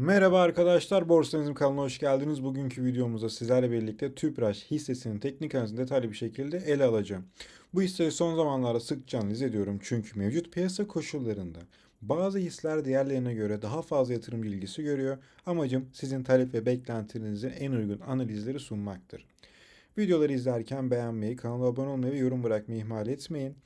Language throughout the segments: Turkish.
Merhaba arkadaşlar, Borsa Analizim kanalına hoş geldiniz. Bugünkü videomuzda sizlerle birlikte Tüpraş hissesinin teknik analizini detaylı bir şekilde ele alacağım. Bu hisseyi son zamanlarda sıkça analiz ediyorum çünkü mevcut piyasa koşullarında bazı hisseler diğerlerine göre daha fazla yatırımcı ilgisi görüyor. Amacım sizin talep ve beklentinize en uygun analizleri sunmaktır. Videoları izlerken beğenmeyi, kanala abone olmayı ve yorum bırakmayı ihmal etmeyin.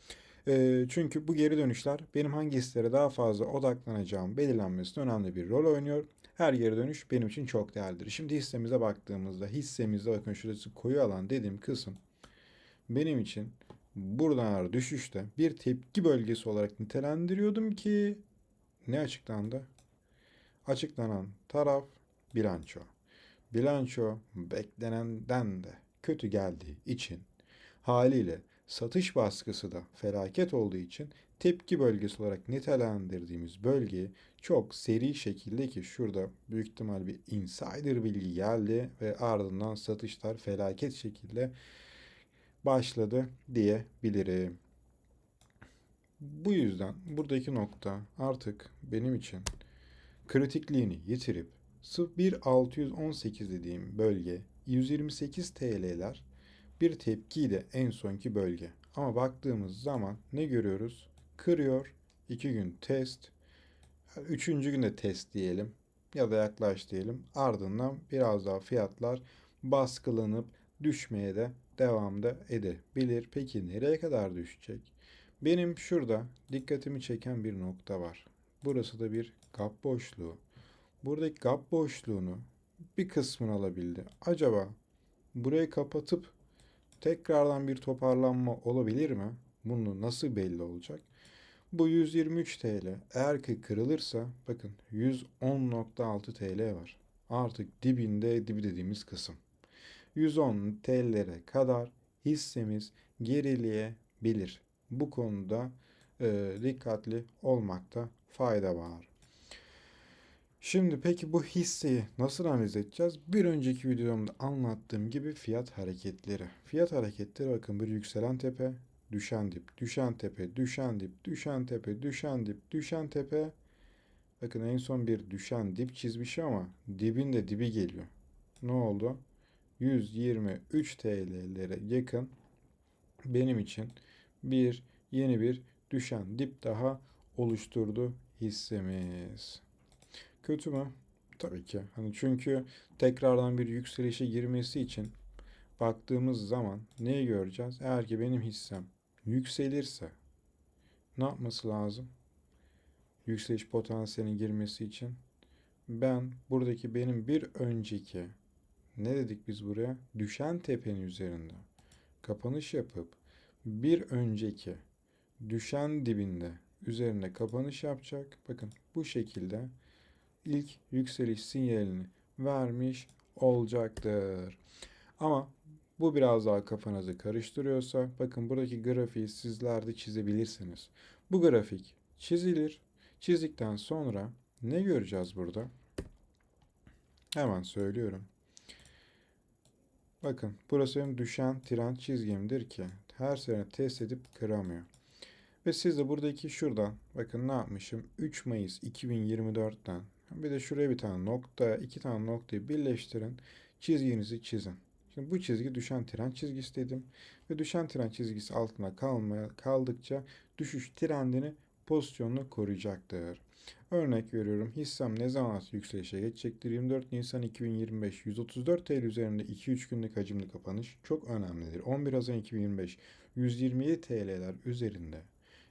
Çünkü bu geri dönüşler benim hangi hisselere daha fazla odaklanacağım belirlenmesinde önemli bir rol oynuyor. Her geri dönüş benim için çok değerlidir. Şimdi hissemize baktığımızda hissemizde bakın şurası koyu alan dediğim kısım benim için buradan düşüşte bir tepki bölgesi olarak nitelendiriyordum ki ne açıklandı? Açıklanan taraf bilanço. Bilanço beklenenden de kötü geldiği için haliyle satış baskısı da felaket olduğu için tepki bölgesi olarak nitelendirdiğimiz bölgeyi çok seri şekilde ki şurada büyük ihtimal bir insider bilgi geldi ve ardından satışlar felaket şekilde başladı diyebilirim. Bu yüzden buradaki nokta artık benim için kritikliğini yitirip 1618 dediğim bölge 128 TL'ler bir tepkiydi en sonki bölge. Ama baktığımız zaman ne görüyoruz? Kırıyor. 2 gün test. Üçüncü günde test diyelim. Ya da yaklaş diyelim. Ardından biraz daha fiyatlar baskılanıp düşmeye de devam da edebilir. Peki nereye kadar düşecek? Benim şurada dikkatimi çeken bir nokta var. Burası da bir gap boşluğu. Buradaki gap boşluğunu bir kısmını alabildi. Acaba burayı kapatıp tekrardan bir toparlanma olabilir mi? Bunu nasıl belli olacak? Bu 123 TL eğer ki kırılırsa bakın 110.6 TL var. Artık dibinde dibi dediğimiz kısım. 110 TL'lere kadar hissemiz gerileyebilir. Bu konuda e, dikkatli olmakta fayda var. Şimdi peki bu hisseyi nasıl analiz edeceğiz? Bir önceki videomda anlattığım gibi fiyat hareketleri. Fiyat hareketleri bakın bir yükselen tepe, düşen dip, düşen tepe, düşen dip, düşen tepe, düşen dip, düşen tepe. Bakın en son bir düşen dip çizmiş ama dibin de dibi geliyor. Ne oldu? 123 TL'lere yakın benim için bir yeni bir düşen dip daha oluşturdu hissemiz. Kötü mü? Tabii ki. Hani çünkü tekrardan bir yükselişe girmesi için baktığımız zaman neyi göreceğiz? Eğer ki benim hissem yükselirse ne yapması lazım? Yükseliş potansiyelinin girmesi için ben buradaki benim bir önceki ne dedik biz buraya? Düşen tepenin üzerinde kapanış yapıp bir önceki düşen dibinde üzerine kapanış yapacak. Bakın bu şekilde ilk yükseliş sinyalini vermiş olacaktır. Ama bu biraz daha kafanızı karıştırıyorsa bakın buradaki grafiği sizler de çizebilirsiniz. Bu grafik çizilir. Çizdikten sonra ne göreceğiz burada? Hemen söylüyorum. Bakın burası benim düşen trend çizgimdir ki her sene test edip kıramıyor. Ve siz de buradaki şuradan bakın ne yapmışım? 3 Mayıs 2024'ten bir de şuraya bir tane nokta, iki tane noktayı birleştirin. Çizginizi çizin. Şimdi bu çizgi düşen tren çizgisi dedim. Ve düşen tren çizgisi altında kalmaya kaldıkça düşüş trendini pozisyonunu koruyacaktır. Örnek veriyorum hissem ne zaman yükselişe geçecektir? 24 Nisan 2025 134 TL üzerinde 2-3 günlük hacimli kapanış çok önemlidir. 11 Haziran 2025 127 TL'ler üzerinde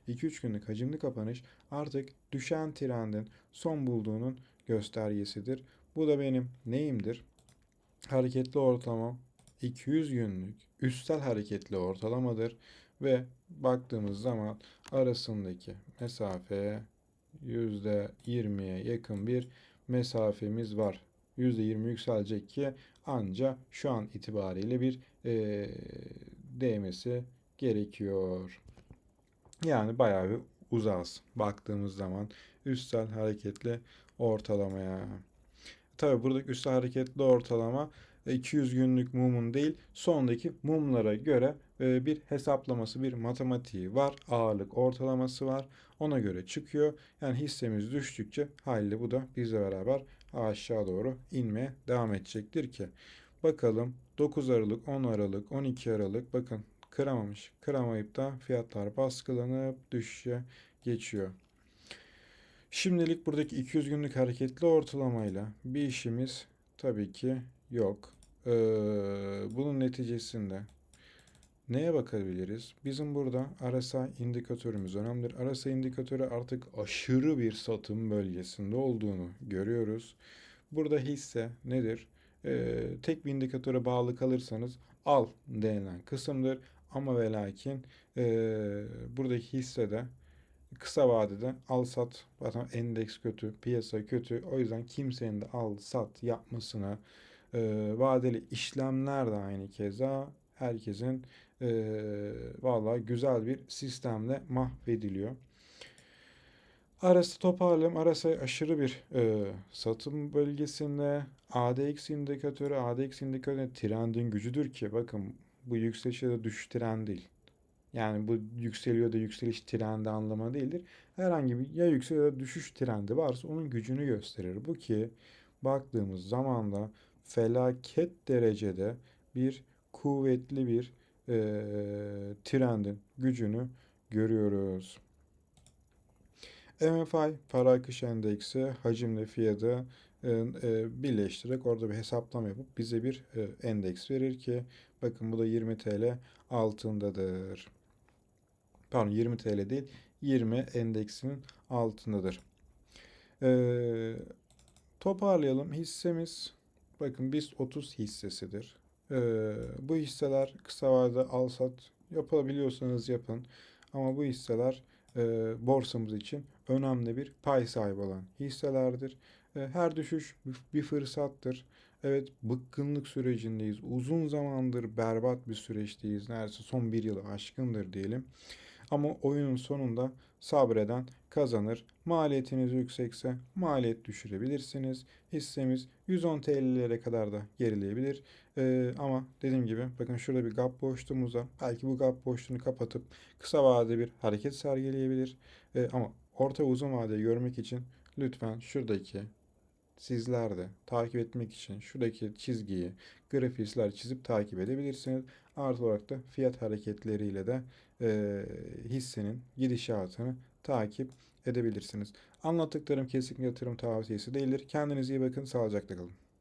2-3 günlük hacimli kapanış artık düşen trendin son bulduğunun göstergesidir. Bu da benim neyimdir? Hareketli ortalama 200 günlük üstel hareketli ortalamadır ve baktığımız zaman arasındaki mesafe %20'ye yakın bir mesafemiz var. %20 yükselecek ki anca şu an itibariyle bir e, değmesi gerekiyor. Yani bayağı bir uzağız baktığımız zaman üstel hareketli ortalamaya. Tabi buradaki üstel hareketli ortalama 200 günlük mumun değil sondaki mumlara göre e, bir hesaplaması bir matematiği var. Ağırlık ortalaması var. Ona göre çıkıyor. Yani hissemiz düştükçe haliyle bu da bizle beraber aşağı doğru inmeye devam edecektir ki. Bakalım 9 Aralık, 10 Aralık, 12 Aralık bakın kıramamış. Kıramayıp da fiyatlar baskılanıp düşüşe geçiyor. Şimdilik buradaki 200 günlük hareketli ortalamayla bir işimiz tabii ki yok. Ee, bunun neticesinde neye bakabiliriz? Bizim burada RSI indikatörümüz önemlidir. RSI indikatörü artık aşırı bir satım bölgesinde olduğunu görüyoruz. Burada hisse nedir? Ee, tek bir indikatöre bağlı kalırsanız al denilen kısımdır. Ama ve lakin ee, buradaki hissede kısa vadede al sat zaten endeks kötü, piyasa kötü. O yüzden kimsenin de al sat yapmasına e, vadeli işlemler de aynı keza herkesin e, vallahi güzel bir sistemle mahvediliyor. Arası toparlayalım. Arası aşırı bir e, satım bölgesinde. ADX indikatörü, ADX indikatörü trendin gücüdür ki bakın bu yükseliş ya da düşüş trend değil. Yani bu yükseliyor da yükseliş trendi anlamı değildir. Herhangi bir ya yükseliş ya da düşüş trendi varsa onun gücünü gösterir. Bu ki baktığımız zaman da felaket derecede bir kuvvetli bir e, trendin gücünü görüyoruz. MFI para akış endeksi hacimle fiyatı birleştirerek orada bir hesaplama yapıp bize bir e, endeks verir ki bakın bu da 20 TL altındadır. Pardon 20 TL değil 20 endeksinin altındadır. Toparlayalım. Hissemiz bakın biz 30 hissesidir. Bu hisseler kısa vadede al sat yapabiliyorsanız yapın. Ama bu hisseler e, borsamız için önemli bir pay sahibi olan hisselerdir. E, her düşüş bir fırsattır. Evet bıkkınlık sürecindeyiz. Uzun zamandır berbat bir süreçteyiz. Neredeyse son bir yılı aşkındır diyelim. Ama oyunun sonunda sabreden kazanır. Maliyetiniz yüksekse maliyet düşürebilirsiniz. Hissemiz 110 TL'lere kadar da gerileyebilir. Ee, ama dediğim gibi bakın şurada bir gap boşluğumuz var. Belki bu gap boşluğunu kapatıp kısa vadede bir hareket sergileyebilir. Ee, ama orta uzun vadeyi görmek için lütfen şuradaki sizler de takip etmek için şuradaki çizgiyi, grafikler çizip takip edebilirsiniz. Artı olarak da fiyat hareketleriyle de e, hissenin gidişatını takip edebilirsiniz. Anlattıklarım kesinlikle yatırım tavsiyesi değildir. Kendinize iyi bakın, sağlıcakla kalın.